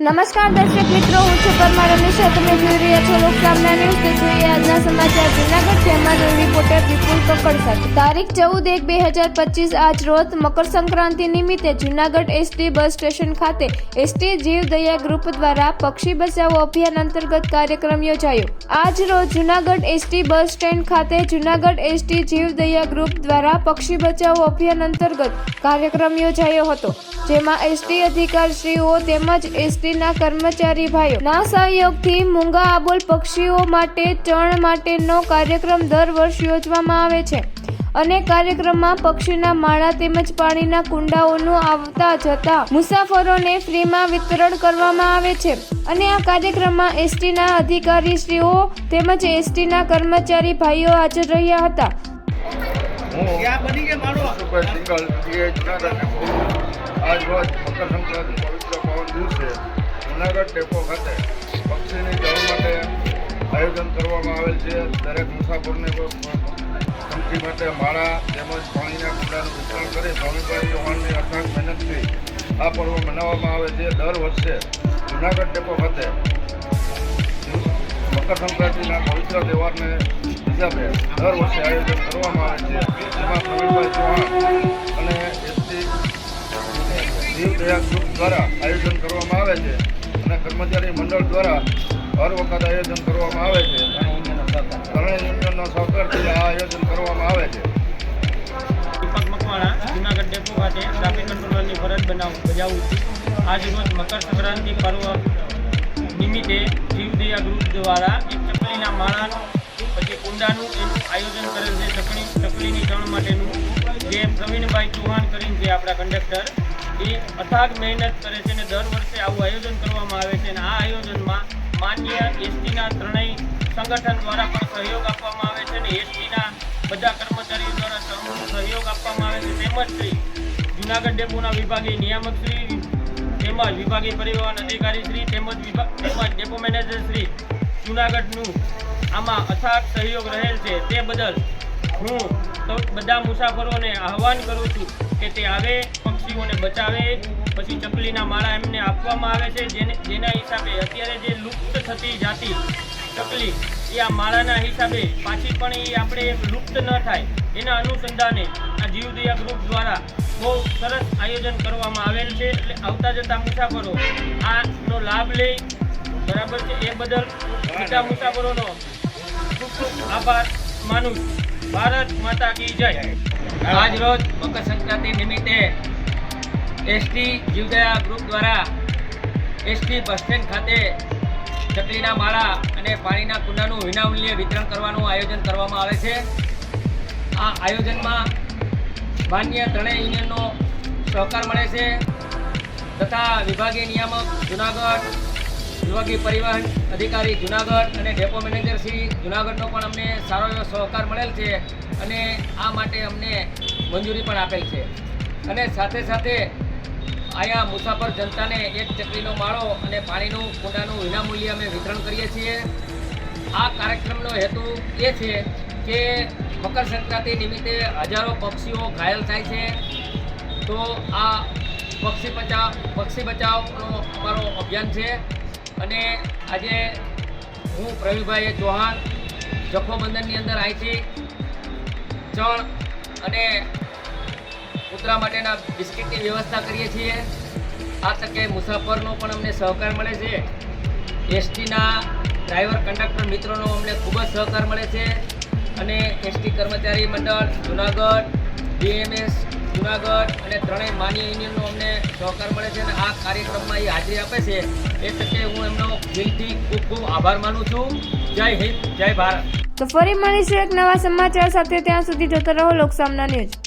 નમસ્કાર દર્શક મિત્રો, હું છું પરમાર રમેશા. તમે જોઈ રહ્યા છો લોકસામના ન્યૂઝ. તો જોઈએ આજના સમાચાર. જૂનાગઢ જેમાં રિપોર્ટર વિપુલ કક્કડ સાથે. તારીખ ચૌદ એક બે હજાર પચીસ, આજ રોજ મકર સંક્રાંતિ નિમિત્તે જૂનાગઢ એસટી બસ સ્ટેશન ખાતે એસટી જીવદયા ગ્રુપ દ્વારા પક્ષી બચાવો અભિયાન અંતર્ગત કાર્યક્રમ યોજાયો. આજ રોજ જૂનાગઢ એસટી બસ સ્ટેન્ડ ખાતે જૂનાગઢ એસટી જીવદયા ગ્રુપ દ્વારા પક્ષી બચાવો અભિયાન અંતર્ગત કાર્યક્રમ યોજાયો હતો. જેમાં એસટી અધિકારીશ્રીઓ તેમજ એસટીના કર્મચારી ભાઈઓ. ના સહયોગથી મૂંગા આબોલ પક્ષીઓ માટે ચણ માટેનો કાર્યક્રમ દર વર્ષ યોજવામાં આવે છે. અને કાર્યક્રમમાં પક્ષીના માળા તેમજ પાણીના કુંડાઓનું આવતા જતા મુસાફરોને ફ્રીમાં વિતરણ કરવામાં આવે છે. અને આ કાર્યક્રમમાં એસટીના અધિકારીશ્રીઓ તેમજ એસટીના કર્મચારી ભાઈઓ હાજર રહ્યા હતા. આજ રોજ મકર સંક્રાંતિ પવિત્ર પાવન દિવસે જુનાગઢ ડેપો ખાતે પક્ષીની જળ માટે આયોજન કરવામાં આવેલ છે. દરેક મુસાફરને પંખી માટે માળા તેમજ પાણીના કુંડાનું વિતરણ કરી સ્વામીભાઈ ચૌહાણની અથાગ મહેનતથી આ પર્વ મનાવવામાં આવે છે. દર વર્ષે જુનાગઢ ડેપો ખાતે મકર સંક્રાંતિના પવિત્ર તહેવારને હિસાબે દર વર્ષે આયોજન કરવામાં આવે છે. જેમાં પ્રવીણભાઈ ચૌહાણ અને એસટી ગ્રુપ દ્વારા આયોજન કરવામાં આવે છે. અને કર્મચારી મંડળ દ્વારા હર વખત આયોજન કરવામાં આવે છે. ત્રણેય યુનિયનનો સહકારથી આ આયોજન કરવામાં આવે છે. દીપક મકવાણા, જુનાગઢ ડેપો ખાતે ટ્રાફિક કંટ્રોલરની ફરજ બનાવ, બજાવું છું. આજ મકર સંક્રાંતિ પર્વ નિમિત્તે જીવદયા ગ્રુપ દ્વારા એક ચકલીના માળાનું, પછી કુંડાનું એનું આયોજન કરેલ છે. ચકલી, ચકલીની જણ માટેનું જે પ્રવીણભાઈ ચૌહાણ કરીને છે આપણા કંડક્ટર અથાગ મહેનત કરે છે અને દર વર્ષે આવું આયોજન કરવામાં આવે છે અને આ આયોજનમાં માન્ય એસટીના ત્રણેય સંગઠન દ્વારા પણ સહયોગ આપવામાં આવે છે અને એસટીના બધા કર્મચારીઓ દ્વારા સહ- સહયોગ આપવામાં આવે છે. તેમજ શ્રી જુનાગઢ ડેપોના વિભાગીય નિયામક શ્રી, તેમજ વિભાગીય પરિવહન અધિકારી શ્રી, તેમજ વિભાગ તેમજ ડેપો મેનેજર શ્રી જુનાગઢનું આમાં અથાગ સહયોગ રહેલ છે. તે બદલ હું બધા મુસાફરોને આહવાન કરું છું કે તે આવે પક્ષીઓને બચાવે પછી ચકલીના માળા એમને આપવામાં આવે છે જેને જેના હિસાબે અત્યારે જે લુપ્ત થતી જાતિ ચકલી એ આ માળાના હિસાબે પાછી પણ એ આપણે લુપ્ત ન થાય. એના અનુસંધાને આ જીવદયા ગ્રુપ દ્વારા બહુ સરસ આયોજન કરવામાં આવેલ છે એટલે આવતા જતા મુસાફરો આનો લાભ લે બરાબર છે એ બદલ બધા મુસાફરોનો ખૂબ ખૂબ આભાર માનું ભારત માતા કી જય. આજ રોજ મકર સંક્રાંતિ નિમિત્તે એસટી જીવદયા ગ્રુપ દ્વારા એસટી બસ સ્ટેન્ડ ખાતે ચકલીના માળા અને પાણીના કુંડાનું વિનામૂલ્યે વિતરણ કરવાનું આયોજન કરવામાં આવે છે. આ આયોજનમાં માન્ય ત્રણેય યુનિયનનો સહકાર મળે છે તથા વિભાગીય નિયામક જુનાગઢ, વિભાગીય પરિવહન અધિકારી જુનાગઢ અને ડેપો મેનેજર શ્રી જુનાગઢનો પણ અમને સારો એવો સહકાર મળેલ છે અને આ માટે અમને મંજૂરી પણ આપેલ છે. અને સાથે સાથે અહીંયા મુસાફર જનતાને એક ચકલીનો માળો અને પાણીનું કુંડાનું વિનામૂલ્યે અમે વિતરણ કરીએ છીએ. આ કાર્યક્રમનો હેતુ એ છે કે મકર સંક્રાંતિ નિમિત્તે હજારો પક્ષીઓ ઘાયલ થાય છે. તો આ પક્ષી બચાવ, પક્ષી બચાવનો અમારો અભિયાન છે. અને આજે હું પ્રવીણભાઈ ચૌહાણ જખો બંદરની અંદર અહીંથી ચણ અને કૂતરા માટેના બિસ્કિટની વ્યવસ્થા કરીએ છીએ. આ તકે મુસાફરનો પણ અમને સહકાર મળે છે. એસટીના ડ્રાઈવર કંડક્ટર મિત્રોનો અમને ખૂબ જ સહકાર મળે છે. અને એસટી કર્મચારી મંડળ, જુનાગઢ, ડીએમએસ, જુનાગઢ અને ત્રણેય માન્ય યુનિયનનો અમને સહકાર મળે છે અને આ કાર્યક્રમમાં એ હાજરી આપે છે. એ તકે હું એમનો દિલથી ખૂબ ખૂબ આભાર માનું છું. જય હિન્દ, જય ભારત. તો ફરી મળીશું એક નવા સમાચાર સાથે. ત્યાં સુધી જોતા રહો લોકસામના ન્યૂઝ.